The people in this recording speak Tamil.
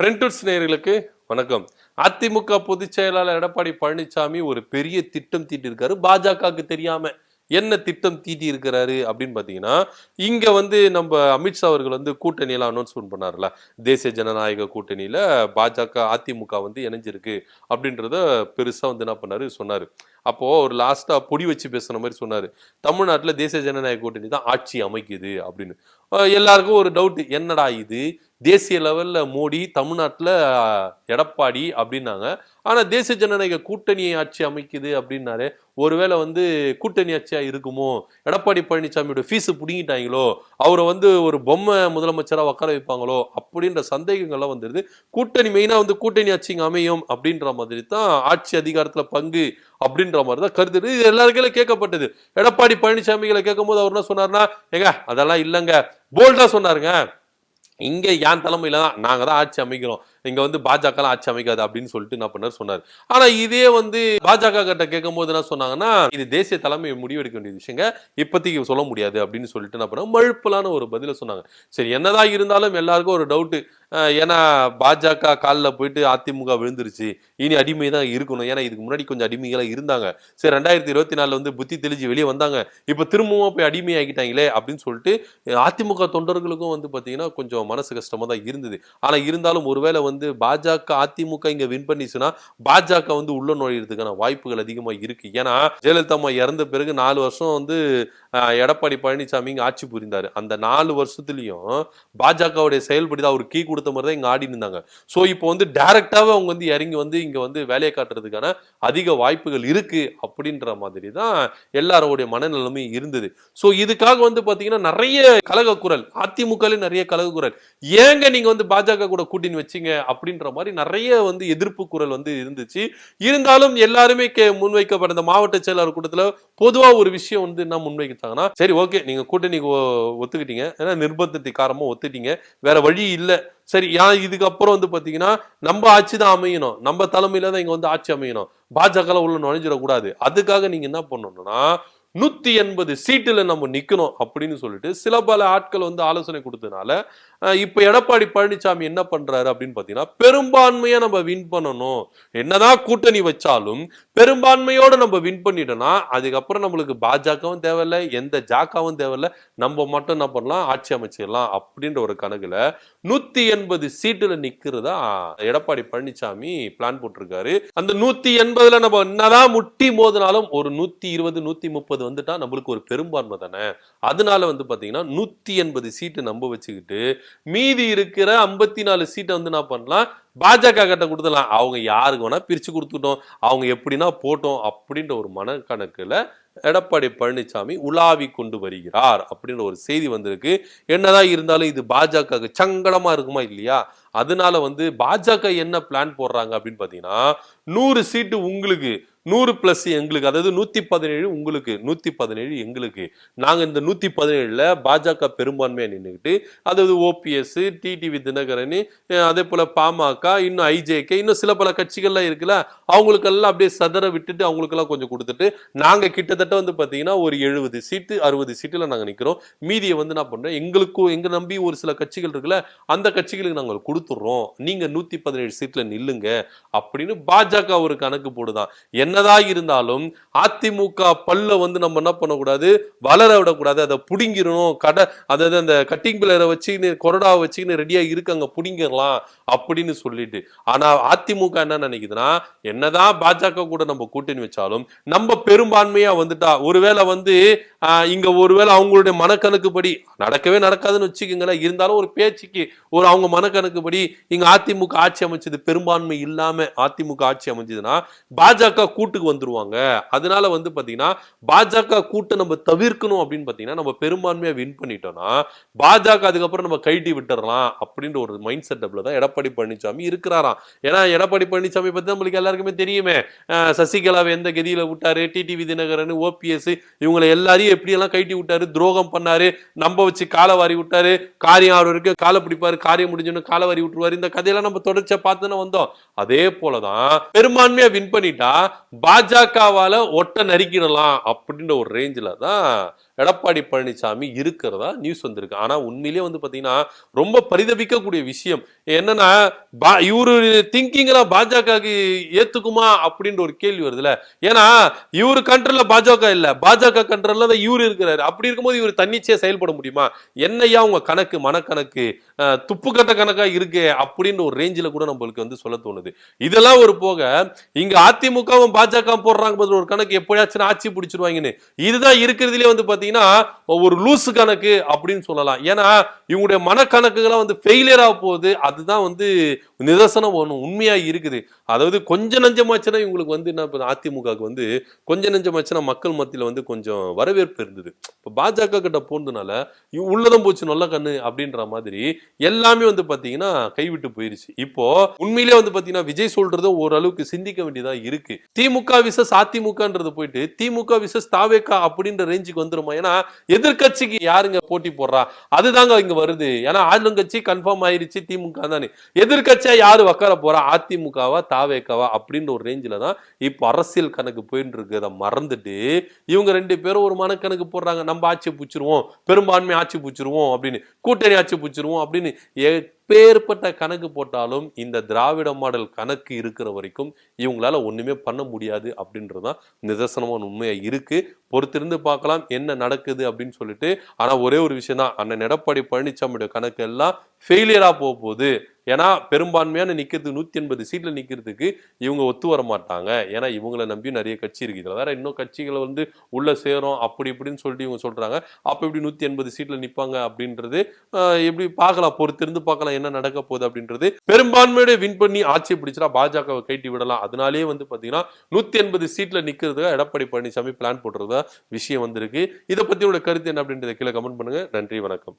ஃப்ரெண்ட்ஸ் நேர்களுக்கு வணக்கம். அதிமுக பொதுச் செயலாளர் எடப்பாடி பழனிசாமி ஒரு பெரிய திட்டம் தீட்டிருக்காரு. பாஜகவுக்கு தெரியாம என்ன திட்டம் தீட்டி இருக்கிறாரு அப்படின்னு பார்த்தீங்கன்னா இங்கே வந்து நம்ம அமித்ஷா அவர்கள் வந்து கூட்டணியெல்லாம் அனௌன்ஸ்மெண்ட் பண்ணார்ல தேசிய ஜனநாயக கூட்டணியில் பாஜக அதிமுக வந்து இணைஞ்சிருக்கு அப்படின்றத பெருசாக வந்து என்ன பண்ணாரு? சொன்னார். அப்போது ஒரு லாஸ்ட்டாக பொடி வச்சு பேசுன மாதிரி சொன்னார். தமிழ்நாட்டில் தேசிய ஜனநாயக கூட்டணி தான் ஆட்சி அமைக்குது அப்படின்னு. எல்லாருக்கும் ஒரு டவுட் என்னடா இது? தேசிய லெவலில் மோடி தமிழ்நாட்டில் எடப்பாடி அப்படின்னாங்க. ஆனால் தேசிய ஜனநாயக கூட்டணி ஆட்சி அமைக்குது அப்படின்னாரு ஒருவேளை வந்து கூட்டணி ஆட்சியாக இருக்குமோ? எடப்பாடி பழனிசாமியோட ஃபீஸ் பிடுங்கிட்டாங்களோ? அவரை வந்து ஒரு பொம்மை முதலமைச்சராக உட்கார வைப்பாங்களோ? அப்படின்ற சந்தேகங்கள்லாம் வந்துடுது கூட்டணி மெயினாக வந்து கூட்டணி ஆட்சி இங்கே அமையும் அப்படின்ற மாதிரி தான் ஆட்சி அதிகாரத்தில் பங்கு அப்படின்ற மாதிரி தான் கருத்து இது எல்லாருக்கையும் கேட்கப்பட்டது. எடப்பாடி பழனிசாமிகளை கேட்கும்போது அவர் என்ன சொன்னார்னா ஏங்க அதெல்லாம் இல்லைங்க. போல்டாக சொன்னாருங்க. இங்க என் தலைமையில் தான் நாங்க தான் ஆட்சி அமைக்கிறோம். இங்கே வந்து பாஜகலாம் ஆட்சி அமைக்காது அப்படின்னு சொல்லிட்டு என்ன பண்ணார்? சொன்னார். ஆனால் இதே வந்து பாஜக கிட்ட கேட்கும் போது என்ன சொன்னாங்கன்னா இது தேசிய தலைமை முடிவெடுக்க வேண்டிய விஷயங்க. இப்போதைக்கு சொல்ல முடியாது அப்படின்னு சொல்லிட்டு என்ன பண்ணாங்க? மழுப்பலான ஒரு பதில சொன்னாங்க. சரி என்னதான் இருந்தாலும் எல்லாருக்கும் ஒரு டவுட்டு ஏன்னா பாஜக காலில் போயிட்டு அதிமுக விழுந்துருச்சு. இனி அடிமை தான் இருக்கணும். ஏன்னா இதுக்கு முன்னாடி கொஞ்சம் அடிமைகளாக இருந்தாங்க. சரி ரெண்டாயிரத்தி இருபத்தி நாலில் வந்து புத்தி தெளிஞ்சு வெளியே வந்தாங்க. இப்போ திரும்பவும் போய் அடிமை ஆகிட்டாங்களே அப்படின்னு சொல்லிட்டு அதிமுக தொண்டர்களுக்கும் வந்து பார்த்தீங்கன்னா கொஞ்சம் மனசு கஷ்டமாக தான் இருந்தது. ஆனால் இருந்தாலும் ஒருவேளை வந்து வந்து பாஜக அதிமுக இங்க வின் பண்ணிச்சுன்னா பாஜக வந்து உள்ள நுழையிறதுக்கான வாய்ப்புகள் அதிகமாக இருக்கு. ஏன்னா ஜெயலலிதா அம்மா இறந்த பிறகு நாலு வருஷம் வந்து எடப்பாடி பழனிசாமி இங்க ஆட்சி புரிந்தாரு. அந்த நாலு வருஷத்துலயும் பாஜகவுடைய செயல்படி தான் அவர் கீ கொடுத்த மாதிரி தான் இங்க ஆடி இருந்தாங்க. ஸோ இப்போ வந்து டைரக்டாவே அவங்க வந்து இறங்கி வந்து இங்க வந்து வேலையை காட்டுறதுக்கான அதிக வாய்ப்புகள் இருக்கு அப்படின்ற மாதிரி தான் எல்லாரோடைய மனநிலைமையும் இருந்தது. ஸோ இதுக்காக வந்து பாத்தீங்கன்னா நிறைய கலக குரல் அதிமுகல நிறைய கலக குரல். ஏங்க நீங்க வந்து பாஜக கூட கூட்டணி வச்சீங்க? அப்படின்ற மாதிரி நிறைய வந்து எதிர்ப்பு குரல் வந்து இருந்துச்சு. இருந்தாலும் எல்லாருமே கே முன்வைக்கப்பட்ட இந்த மாவட்ட செயலாளர் கூட்டத்தில் பொதுவா ஒரு விஷயம் வந்து என்ன முன்வைக்கிட்டாங்கன்னா சரி ஓகே நீங்க கூட்டணி ஒத்துக்கிட்டீங்க. ஏன்னா நிர்பந்தத்தை காரணமா ஒத்துட்டீங்க. வேற வழி இல்லை. சரி ஏன் இதுக்கப்புறம் வந்து பார்த்தீங்கன்னா நம்ம ஆட்சி தான் அமையணும். நம்ம தலைமையில தான் இங்க வந்து ஆட்சி அமையணும். பாஜக உள்ள நுழைஞ்சிடக்கூடாது. அதுக்காக நீங்க என்ன பண்ணணும்னா நூத்தி எண்பது சீட்டுல நம்ம நிக்கணும் அப்படின்னு சொல்லிட்டு சில பல ஆட்கள் வந்து ஆலோசனை கொடுத்ததுனால இப்போ இப்ப எடப்பாடி பழனிசாமி என்ன பண்றாரு அப்படின்னு பாத்தீங்கன்னா பெரும்பான்மையா நம்ம வின் பண்ணணும். என்னதான் கூட்டணி வச்சாலும் பெரும்பான்மையோட நம்ம வின் பண்ணிட்டோம்னா அதுக்கப்புறம் நம்மளுக்கு பாஜகவும் தேவையில்ல எந்த ஜாக்காவும் தேவையில்ல. நம்ம மட்டும் என்ன பண்ணலாம் ஆட்சி அமைச்சிடலாம் அப்படின்ற ஒரு கணக்குல நூத்தி எண்பது சீட்டுல நிக்கிறதா எடப்பாடி பழனிசாமி பிளான் போட்டிருக்காரு. அந்த நூத்தி எண்பதுல நம்ம என்னதான் முட்டி மோதினாலும் ஒரு நூத்தி இருபது நூத்தி முப்பது வந்துட்டா நம்மளுக்கு ஒரு பெரும்பான்மை தானே? அதனால வந்து பார்த்தீங்கன்னா நூற்றி எண்பது சீட்டு நம்ப வச்சுக்கிட்டு மீதி இருக்கிற ஐம்பத்தி நாலு சீட்டை வந்து என்ன பண்ணலாம்? பாஜக கிட்ட கொடுத்துடலாம். அவங்க யாருக்கு வேணால் பிரித்து கொடுத்துட்டோம். அவங்க எப்படின்னா போட்டோம் அப்படின்ற ஒரு மனக்கணக்கில் எடப்பாடி பழனிசாமி உலாவி கொண்டு வருகிறார் அப்படின்ற ஒரு செய்தி வந்திருக்கு. என்னதான் இருந்தாலும் இது பாஜக சங்கடமா இருக்குமா இல்லையா? அதனால வந்து பாஜக என்ன பிளான் போடுறாங்க அப்படின்னு பாத்தீங்கன்னா நூறு சீட்டு உங்களுக்கு நூறு பிளஸ் எங்களுக்கு அதாவது நூத்தி பதினேழு உங்களுக்கு நூத்தி பதினேழு எங்களுக்கு. நாங்க இந்த நூத்தி பதினேழுல பாஜக பெரும்பான்மையா நின்றுக்கிட்டு அதாவது ஓபிஎஸ் டிடிவி தினகரன் அதே போல பாமக இன்னும் ஐஜேகே இன்னும் சில பல கட்சிகள்லாம் இருக்குல்ல அவங்களுக்கெல்லாம் அப்படியே சதற விட்டுட்டு அவங்களுக்கெல்லாம் கொஞ்சம் கொடுத்துட்டு நாங்க கிட்டத்தட்ட வந்து பார்த்தீங்கன்னா ஒரு எழுபது சீட்டு அறுபது சீட்டில் நாங்கள் நிற்கிறோம் மீதியை வந்து என்ன பண்ணுறேன் எங்களுக்கும் எங்க நம்பி ஒரு சில கட்சிகள் இருக்குல்ல அந்த கட்சிகளுக்கு நாங்கள் கொடுத்துட்றோம். நீங்க நூற்றி பதினேழு சீட்டில் நில்லுங்க அப்படின்னு பாஜக ஒரு கணக்கு போடுதான். என்னதான் இருந்தாலும் அதிமுக பல்ல வந்து நம்ம என்ன பண்ணக்கூடாது? வளர விடக்கூடாது. அதை பிடுங்கிடணும். கடை அதாவது அந்த கட்டிங் பிளரை வச்சுக்கின்னு கொரடாவை வச்சுக்கின்னு ரெடியாக இருக்கு அங்க அப்படின்னு சொல்லிட்டு. ஆனா அதிமுக என்ன நினைக்குதுன்னா என்னதான் பாஜக கூட நம்ம கூட்டணி வச்சாலும் நம்ம பெரும்பான்மையாக வந்து வந்துட்டா ஒருவேளை வந்து இங்க ஒருவேளை அவங்களுடைய மனக்கணக்குப்படி நடக்கவே நடக்காதுன்னு வச்சுக்கோங்களேன். இருந்தாலும் ஒரு பேச்சுக்கு ஒரு அவங்க மனக்கணக்குப்படி இங்க அதிமுக ஆட்சி அமைச்சது பெரும்பான்மை இல்லாம அதிமுக ஆட்சி அமைஞ்சதுன்னா பாஜக கூட்டுக்கு வந்துருவாங்க. அதனால வந்து பாத்தீங்கன்னா பாஜக கூட்டை நம்ம தவிர்க்கணும் அப்படின்னு பாத்தீங்கன்னா நம்ம பெரும்பான்மையா வின் பண்ணிட்டோம்னா பாஜக அதுக்கப்புறம் நம்ம கைட்டி விட்டுறலாம் அப்படின்ற ஒரு மைண்ட் செட்டப்ல தான் எடப்பாடி பழனிசாமி இருக்கிறாராம். ஏன்னா எடப்பாடி பழனிசாமி பத்தி நம்மளுக்கு எல்லாருக்குமே தெரியுமே. சசிகலாவை எந்த கதியில விட்டாரு? டிடிவி தினகரன் ஓபிஎஸ் இவங்களை எல்லாரையும் எப்படியெல்லாம் கைட்டி விட்டாரு? துரோகம் பண்ணாரு. நம்ப வச்சு காலை வாரி விட்டாரு. காரியம் அவர் வரைக்கும் காலை பிடிப்பாரு. காரியம் முடிஞ்சோன்னு காலை வாரி விட்டுருவாரு. இந்த கதையெல்லாம் நம்ம தொடர்ச்சியா பார்த்துன்னு வந்தோம். அதே போலதான் பெரும்பான்மையா வின் பண்ணிட்டா பாஜகவால ஒட்ட நறுக்கிடலாம் அப்படின்ற ஒரு ரேஞ்சில தான் எடப்பாடி பழனிசாமி இருக்கிறதா நியூஸ் வந்திருக்கு. ஆனா உண்மையிலேயே வந்து பாத்தீங்கன்னா ரொம்ப பரிதபிக்கக்கூடிய விஷயம். என்னன்னா இவரு திங்கிங் எல்லாம் பாஜகவுக்கு ஏத்துக்குமா அப்படின்ற ஒரு கேள்வி வருதுல ஏன்னா இவரு கண்ட்ரில் பாஜக இல்ல. பாஜக கண்ட்ரோல்ல தான் இவரு இருக்கிறாரு. அப்படி இருக்கும்போது இவர் தன்னிச்சையா செயல்பட முடியுமா? என்னையா உங்க கணக்கு மனக்கணக்கு துப்புக்கட்ட துப்பு கட்ட கணக்கா இருக்கு அப்படின்னு ஒரு ரேஞ்சில கூட நம்மளுக்கு வந்து சொல்ல தோணுது. இதெல்லாம் ஒரு போக இங்க அதிமுகவும் பாஜக போடுறாங்க பதில் ஒரு கணக்கு எப்படியாச்சும் ஆட்சி பிடிச்சிருவாங்கன்னு. இதுதான் இருக்கிறதுலே வந்து பாத்தீங்கன்னா ஒரு லூசு கணக்கு அப்படின்னு சொல்லலாம். ஏன்னா இவங்களுடைய மனக்கணக்குகள்லாம் வந்து ஃபெயிலியர் ஆக போகுது. அதுதான் வந்து நிதர்சனம் ஒன்று உண்மையா இருக்குது. அதாவது கொஞ்சம் நஞ்சமாச்சுன்னா இவங்களுக்கு வந்து என்ன இப்போ அதிமுகவுக்கு வந்து கொஞ்சம் நஞ்சமாச்சுன்னா மக்கள் மத்தியில் வந்து கொஞ்சம் வரவேற்பு இருந்தது. இப்போ பாஜக கிட்ட போனதுனால உள்ளதம் உள்ளதும் போச்சு நல்ல கண்ணு அப்படின்ற மாதிரி எல்லாமே வந்து பார்த்தீங்கன்னா கைவிட்டு போயிருச்சு. இப்போ உண்மையிலே வந்து பார்த்தீங்கன்னா விஜய் சொல்றதை ஓரளவுக்கு சிந்திக்க வேண்டியதாக இருக்கு. திமுக விசஸ் அதிமுகன்றது போயிட்டு திமுக விசஸ் தாவேக்கா அப்படின்ற ரேஞ்சுக்கு வந்துருமா? ஏன்னா எதிர்க்கட்சிக்கு யாருங்க போட்டி போடுறா? அதுதாங்க இங்க வருது. ஏன்னா ஆளுங்கட்சி கன்ஃபார்ம் ஆயிருச்சு திமுக தானே எதிர்க்கட்சியா யாரு உக்கார போறா? அதிமுகவா தாவேக்காவா அப்படின்ற ஒரு ரேஞ்சில் தான் இப்போ அரசியல் கணக்கு போயிட்டு இருக்கு அதை மறந்துட்டு இவங்க ரெண்டு பேரும் ஒரு மனக்கணக்கு போடுறாங்க. நம்ம ஆட்சி பிடிச்சிருவோம். பெரும்பான்மை ஆட்சி பிடிச்சிருவோம் அப்படின்னு கூட்டணி ஆட்சி பிடிச்சிருவோம் அப்படின்னு எப்பேற்பட்ட கணக்கு போட்டாலும் இந்த திராவிட மாடல் கணக்கு இருக்கிற வரைக்கும் இவங்களால ஒன்றுமே பண்ண முடியாது அப்படின்றதான் நிதர்சனமான உண்மையாக இருக்கு. பொறுத்திருந்து பார்க்கலாம் என்ன நடக்குது அப்படின்னு சொல்லிட்டு. ஆனால் ஒரே ஒரு விஷயம் தான் அண்ணன் எடப்பாடி பழனிசாமியோட கணக்கு எல்லாம் ஃபெயிலியராக போக போகுது. ஏன்னா பெரும்பான்மையான நிற்கிறதுக்கு நூற்றி எண்பது சீட்டில் நிற்கிறதுக்கு இவங்க ஒத்து வர மாட்டாங்க. ஏன்னா இவங்களை நம்பி நிறைய கட்சி இருக்கு. இதில் வேற இன்னும் கட்சிகளை வந்து உள்ளே சேரும் அப்படி இப்படின்னு சொல்லிட்டு இவங்க சொல்றாங்க. அப்போ எப்படி நூற்றி எண்பது சீட்டில் நிற்பாங்க அப்படின்றது எப்படி பார்க்கலாம் பொறுத்திருந்து பார்க்கலாம் என்ன நடக்க போகுது அப்படின்றது. பெரும்பான்மையோட வின் பண்ணி ஆட்சி பிடிச்சா பாஜகவை கைட்டி விடலாம். அதனாலேயே வந்து பார்த்தீங்கன்னா நூற்றி எண்பது சீட்டில் நிக்கிறதுக்கு எடப்பாடி பழனிசாமி பிளான் போடுறதா விஷயம் வந்திருக்கு. இதை பற்றியோட உங்களோட கருத்து என்ன அப்படின்றத கீழே கமெண்ட் பண்ணுங்க. நன்றி வணக்கம்.